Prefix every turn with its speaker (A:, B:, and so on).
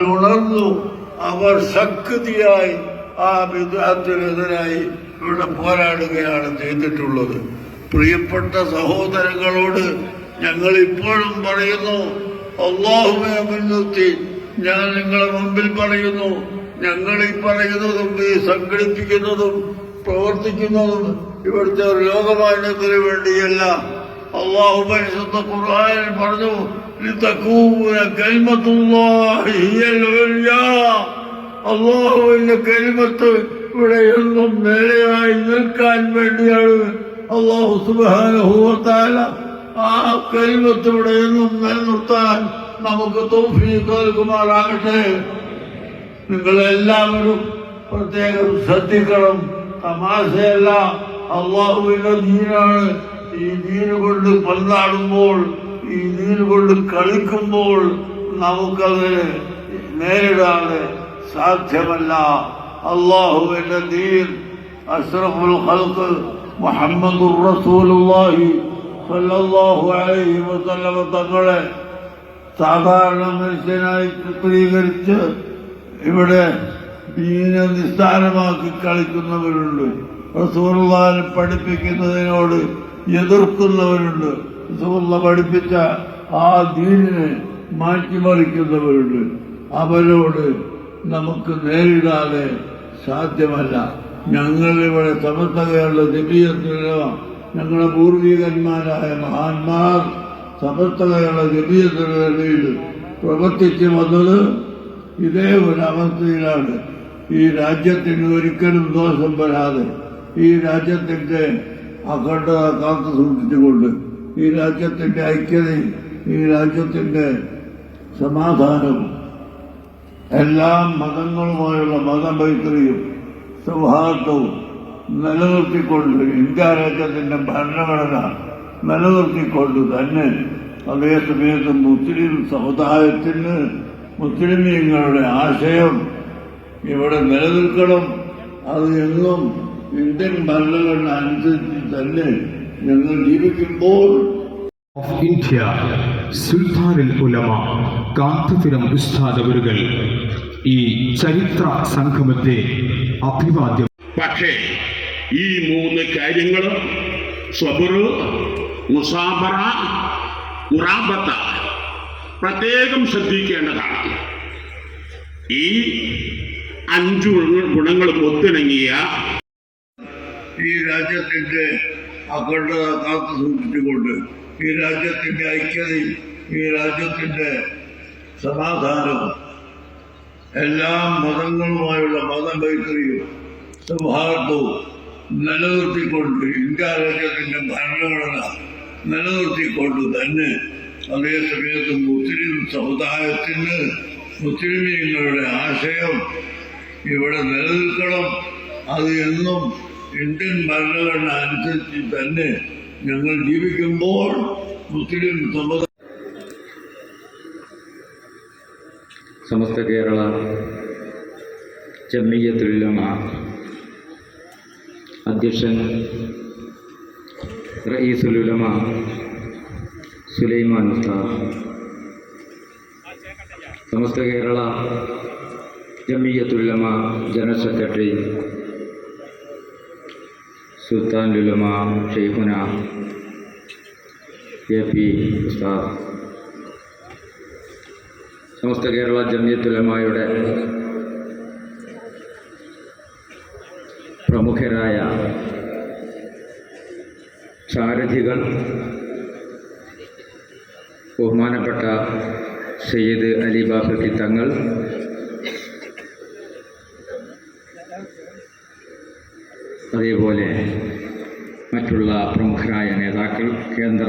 A: ഉണർന്നു അവർ ശക്തിയായി ആ വിദ്യാർത്ഥിനെതിരായി ഇവിടെ പോരാടുകയാണ് ചെയ്തിട്ടുള്ളത്. പ്രിയപ്പെട്ട സഹോദരങ്ങളോട് ഞങ്ങൾ ഇപ്പോഴും പറയുന്നു അള്ളാഹുവെ മുൻനിർത്തി ഞാൻ നിങ്ങളെ മുമ്പിൽ പറയുന്നു ഞങ്ങൾ ഈ പറയുന്നതും ഈ സംഘടിപ്പിക്കുന്നതും പ്രവർത്തിക്കുന്നതും ഇവിടുത്തെ ഒരു ലോകമാന്യത്തിന് വേണ്ടിയല്ല. അള്ളാഹു പരിശുദ്ധ ഖുർആൻ പറഞ്ഞു അള്ളാഹുവിന്റെ കരിമത്ത് ഇവിടെ എന്നും നേരെയായി നിൽക്കാൻ വേണ്ടിയാണ് അള്ളാഹു സുബാനുഭൂത്താല ആ കരിമത്ത് ഇവിടെ എന്നും നിലനിർത്താൻ നമുക്ക് തോഫീക്ക് നൽകുമാറാകട്ടെ. നിങ്ങളെല്ലാവരും പ്രത്യേകം ശ്രദ്ധിക്കണം. തമാശയല്ല അള്ളാഹുവിന്റെ നീരാണ് ഈ ദീന് കൊണ്ട് പന്താടുമ്പോൾ ഈ ദീന് കൊണ്ട് കളിക്കുമ്പോൾ നമുക്കത് നേരിടാൻ സാധ്യമല്ല. അള്ളാഹുവിന്റെ ദീൻ അഷ്റഫുൽ ഖൽഖ് മുഹമ്മദുർ റസൂലുള്ളാഹി സല്ലല്ലാഹു അലൈഹി വസല്ലമ തങ്ങളെ സാധാരണ മനുഷ്യനായി ചിത്രീകരിച്ച് ഇവിടെ ദീനെ നിസ്സാരമാക്കി കളിക്കുന്നവരുണ്ട്. റസൂർവാനെ പഠിപ്പിക്കുന്നതിനോട് എതിർക്കുന്നവരുണ്ട്. റസൂർല പഠിപ്പിച്ച ആ ദീനിനെ മാറ്റിമറിക്കുന്നവരുണ്ട്. അവരോട് നമുക്ക് നേരിടാതെ സാധ്യമല്ല. ഞങ്ങളിവിടെ സമസ്തകയുള്ള ദിവ്യത്തിലോ ഞങ്ങളുടെ പൂർവികന്മാരായ മഹാന്മാർ സമസ്തകയുള്ള ദിവ്യത്തിനിടയിൽ പ്രവർത്തിച്ചു വന്നത് ഇതേ ഒരു അവസ്ഥയിലാണ്. ഈ രാജ്യത്തിന് ഒരിക്കലും ദോഷം വരാതെ ഈ രാജ്യത്തിന്റെ അഖണ്ഡത കാത്തു സൂക്ഷിച്ചുകൊണ്ട് ഈ രാജ്യത്തിന്റെ ഐക്യതയും ഈ രാജ്യത്തിന്റെ സമാധാനവും എല്ലാ മതങ്ങളുമായുള്ള മതമൈത്രിയും സൗഹാർദ്ദവും നിലനിർത്തിക്കൊണ്ട് ഇന്ത്യ രാജ്യത്തിന്റെ ഭരണഘടന നിലനിർത്തിക്കൊണ്ട് തന്നെ അതേസമയത്ത് മുസ്ലിം സമുദായത്തിന് മുസ്ലിം ആശയം ഇവിടെ നിലനിൽക്കണം അത് എന്നും ഇന്ത്യൻ ഭരണഘടന അനുസരിച്ച് തന്നെ ഞങ്ങൾ ജീവിക്കുമ്പോൾ
B: ഓഫ് ഇന്ത്യ സുൽത്താനുൽ ഉലമ കാന്തപുരം ഉസ്താദവരുകൾ. ഈ ചരിത്ര സംഗമത്തെ അഭിവാദ്യം
C: പക്ഷേ ഈ മൂന്ന് കാര്യങ്ങൾ സ്വബുറ് മുസാബറ മുറാബത്ത പ്രത്യേകം ശ്രദ്ധിക്കേണ്ടതാണ്. ഈ അഞ്ചു ഗുണങ്ങളും ഒത്തിണങ്ങിയ
A: ഈ രാജ്യത്തിന്റെ അഖണ്ഡത കാത്തു സൂക്ഷിച്ചുകൊണ്ട് ഈ രാജ്യത്തിന്റെ ഐക്യതയും ഈ രാജ്യത്തിന്റെ സമാധാനവും എല്ലാ മതങ്ങളുമായുള്ള മതമൈത്രിയും സൗഹാർദ്ദവും നിലനിർത്തിക്കൊണ്ട് ഇന്ത്യ രാജ്യത്തിന്റെ ഭരണഘടന നിലനിർത്തിക്കൊണ്ട് തന്നെ അതേസമയത്ത് മുസ്ലിം സമുദായത്തിന് മുസ്ലിമീങ്ങളുടെ ആശയം ഇവിടെ നിലനിൽക്കണം. അത് എന്നും ഇന്ത്യൻ ഭരണഘടന അനുസരിച്ച് തന്നെ ഞങ്ങൾ ജീവിക്കുമ്പോൾ മുസ്ലിം സമുദായ
D: സമസ്ത കേരള ജമിയത്തുലമ അധ്യക്ഷൻ റയീസുലുലമ സുലൈമാൻ ഉസ്താദ്. Samastha Kerala Jamiyyathul Ulama general secretary Sultanul Ulama Shaikhuna. A P ഉസ്താദ് സമസ്ത കേരള ജമിയത്തുലമായുടെ പ്രമുഖരായ സാരഥികൾ ബഹുമാനപ്പെട്ട സയ്യിദ് അലി ബാഫക്കി തങ്ങൾ അതേപോലെ മറ്റുള്ള പ്രമുഖരായ നേതാക്കൾ കേന്ദ്ര